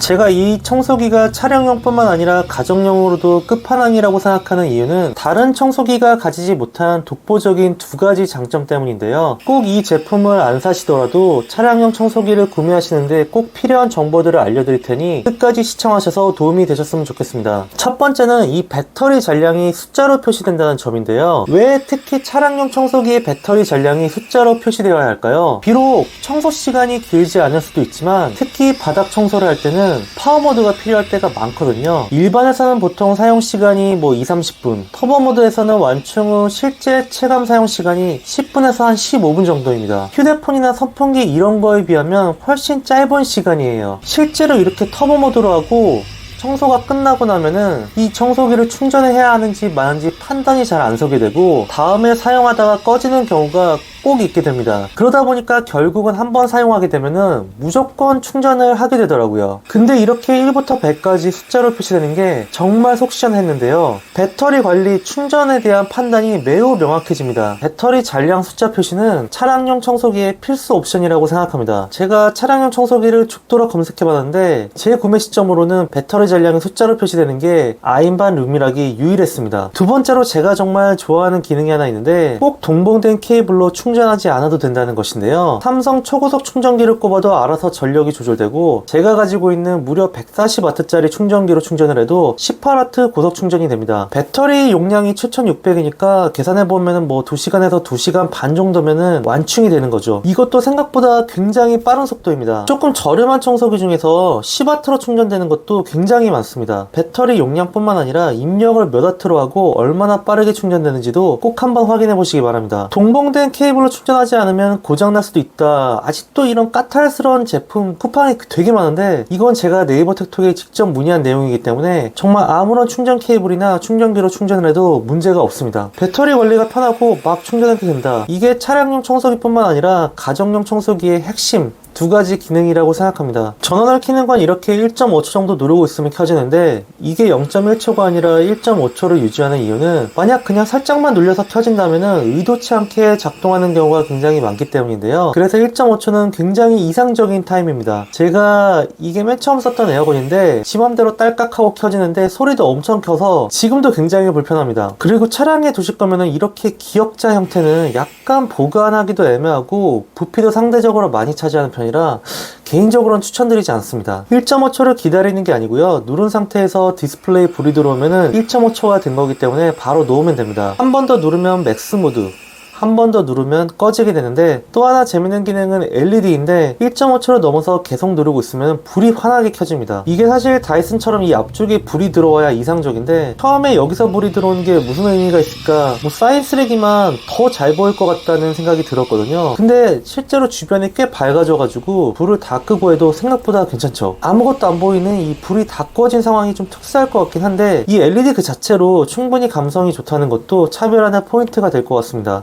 제가 이 청소기가 차량용뿐만 아니라 가정용으로도 끝판왕이라고 생각하는 이유는 다른 청소기가 가지지 못한 독보적인 두 가지 장점 때문인데요. 꼭 이 제품을 안 사시더라도 차량용 청소기를 구매하시는데 꼭 필요한 정보들을 알려드릴 테니 끝까지 시청하셔서 도움이 되셨으면 좋겠습니다. 첫 번째는 이 배터리 잔량이 숫자로 표시된다는 점인데요. 왜 특히 차량용 청소기의 배터리 잔량이 숫자로 표시되어야 할까요? 비록 청소 시간이 길지 않을 수도 있지만 특히 바닥 청소를 할 때는 파워 모드가 필요할 때가 많거든요. 일반에서는 보통 사용 시간이 뭐 2, 30분, 터보 모드에서는 완충 후 실제 체감 사용 시간이 10분에서 한 15분 정도입니다. 휴대폰이나 선풍기 이런 거에 비하면 훨씬 짧은 시간이에요. 실제로 이렇게 터보 모드로 하고 청소가 끝나고 나면은 이 청소기를 충전해야 하는지 마는지 판단이 잘 안 서게 되고 다음에 사용하다가 꺼지는 경우가 꼭 있게 됩니다. 그러다 보니까 결국은 한번 사용하게 되면은 무조건 충전을 하게 되더라고요. 근데 이렇게 1부터 100까지 숫자로 표시되는 게 정말 속 시원했는데요. 배터리 관리 충전에 대한 판단이 매우 명확해집니다. 배터리 잔량 숫자 표시는 차량용 청소기의 필수 옵션이라고 생각합니다. 제가 차량용 청소기를 죽도록 검색해봤는데 제 구매 시점으로는 배터리 잔량이 숫자로 표시되는 게 아인반 룸이락이 유일했습니다. 두 번째로 제가 정말 좋아하는 기능이 하나 있는데 꼭 동봉된 케이블로 충 전하지 않아도 된다는 것인데요. 삼성 초고속 충전기를 꼽아도 알아서 전력이 조절되고 제가 가지고 있는 무려 140W짜리 충전기로 충전을 해도 18W 고속 충전이 됩니다. 배터리 용량이 7600이니까 계산해보면 뭐 2시간에서 2시간 반 정도면은 완충이 되는 거죠. 이것도 생각보다 굉장히 빠른 속도입니다. 조금 저렴한 청소기 중에서 10W로 충전되는 것도 굉장히 많습니다. 배터리 용량뿐만 아니라 입력을 몇 W로 하고 얼마나 빠르게 충전되는지도 꼭 한번 확인해 보시기 바랍니다. 동봉된 케이블 로 충전하지 않으면 고장날 수도 있다. 아직도 이런 까탈스러운 제품 쿠팡이 되게 많은데 이건 제가 네이버 텍톡에 직접 문의한 내용이기 때문에 정말 아무런 충전 케이블이나 충전기로 충전을 해도 문제가 없습니다. 배터리 관리가 편하고 막 충전해도 된다. 이게 차량용 청소기뿐만 아니라 가정용 청소기의 핵심 두 가지 기능이라고 생각합니다. 전원을 켜는 건 이렇게 1.5초 정도 누르고 있으면 켜지는데 이게 0.1초가 아니라 1.5초를 유지하는 이유는 만약 그냥 살짝만 눌려서 켜진다면 의도치 않게 작동하는 경우가 굉장히 많기 때문인데요. 그래서 1.5초는 굉장히 이상적인 타임입니다. 제가 이게 맨 처음 썼던 에어건인데 지맘대로 딸깍 하고 켜지는데 소리도 엄청 켜서 지금도 굉장히 불편합니다. 그리고 차량에 두실 거면 이렇게 기역자 형태는 약간 보관하기도 애매하고 부피도 상대적으로 많이 차지하는 편이 라 개인적으로는 추천드리지 않습니다. 1.5초를 기다리는 게 아니고요. 누른 상태에서 디스플레이 불이 들어오면은 1.5초가 된 거기 때문에 바로 놓으면 됩니다. 한 번 더 누르면 맥스 모드, 한 번 더 누르면 꺼지게 되는데 또 하나 재밌는 기능은 LED인데 1.5초를 넘어서 계속 누르고 있으면 불이 환하게 켜집니다. 이게 사실 다이슨처럼 이 앞쪽에 불이 들어와야 이상적인데 처음에 여기서 불이 들어오는 게 무슨 의미가 있을까 뭐 쌓인 쓰레기만 더 잘 보일 것 같다는 생각이 들었거든요. 근데 실제로 주변이 꽤 밝아져가지고 불을 다 끄고 해도 생각보다 괜찮죠. 아무것도 안 보이는 이 불이 다 꺼진 상황이 좀 특수할 것 같긴 한데 이 LED 그 자체로 충분히 감성이 좋다는 것도 차별화의 포인트가 될 것 같습니다.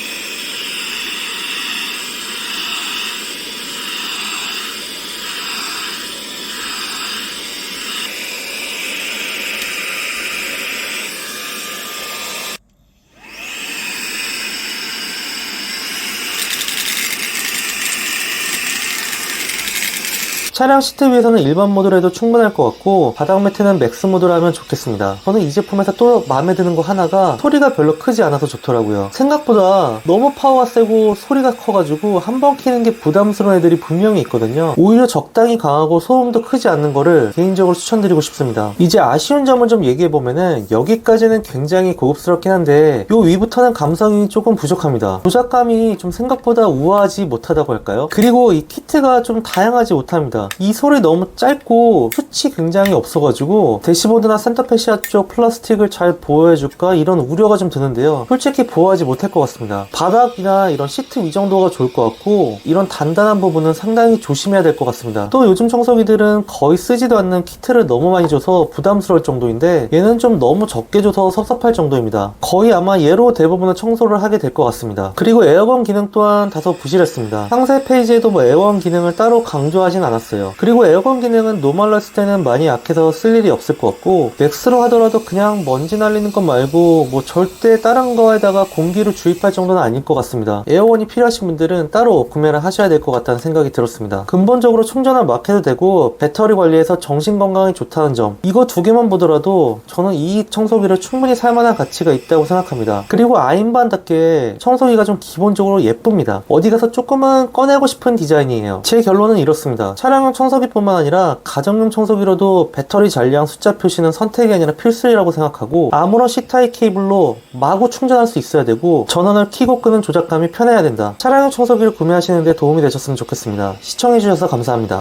차량 시트 위에서는 일반 모드로 해도 충분할 것 같고 바닥 매트는 맥스 모드로 하면 좋겠습니다. 저는 이 제품에서 또 마음에 드는 거 하나가 소리가 별로 크지 않아서 좋더라고요. 생각보다 너무 파워가 세고 소리가 커가지고 한 번 키는 게 부담스러운 애들이 분명히 있거든요. 오히려 적당히 강하고 소음도 크지 않는 거를 개인적으로 추천드리고 싶습니다. 이제 아쉬운 점을 좀 얘기해보면은 여기까지는 굉장히 고급스럽긴 한데 요 위부터는 감성이 조금 부족합니다. 조작감이 좀 생각보다 우아하지 못하다고 할까요? 그리고 이 키트가 좀 다양하지 못합니다. 이 소리 너무 짧고 숱이 굉장히 없어가지고 대시보드나 센터페시아 쪽 플라스틱을 잘 보호해줄까 이런 우려가 좀 드는데요. 솔직히 보호하지 못할 것 같습니다. 바닥이나 이런 시트 위 정도가 좋을 것 같고 이런 단단한 부분은 상당히 조심해야 될 것 같습니다. 또 요즘 청소기들은 거의 쓰지도 않는 키트를 너무 많이 줘서 부담스러울 정도인데 얘는 좀 너무 적게 줘서 섭섭할 정도입니다. 거의 아마 얘로 대부분의 청소를 하게 될 것 같습니다. 그리고 에어건 기능 또한 다소 부실했습니다. 상세 페이지에도 뭐 에어건 기능을 따로 강조하진 않았어요. 거예요. 그리고 에어컨 기능은 노멀했을 때는 많이 약해서 쓸 일이 없을 것 같고 맥스로 하더라도 그냥 먼지 날리는 것 말고 뭐 절대 다른 거에다가 공기를 주입할 정도는 아닐 것 같습니다. 에어건이 필요하신 분들은 따로 구매를 하셔야 될 것 같다는 생각이 들었습니다. 근본적으로 충전을 막 해도 되고 배터리 관리해서 정신 건강에 좋다는 점 이거 두 개만 보더라도 저는 이 청소기를 충분히 살만한 가치가 있다고 생각합니다. 그리고 아인반답게 청소기가 좀 기본적으로 예쁩니다. 어디 가서 조금은 꺼내고 싶은 디자인이에요. 제 결론은 이렇습니다. 차량 용 청소기뿐만 아니라 가정용 청소기로도 배터리 잔량 숫자 표시는 선택이 아니라 필수이라고 생각하고 아무런 C타입 케이블로 마구 충전할 수 있어야 되고 전원을 켜고 끄는 조작감이 편해야 된다. 차량용 청소기를 구매하시는데 도움이 되셨으면 좋겠습니다. 시청해주셔서 감사합니다.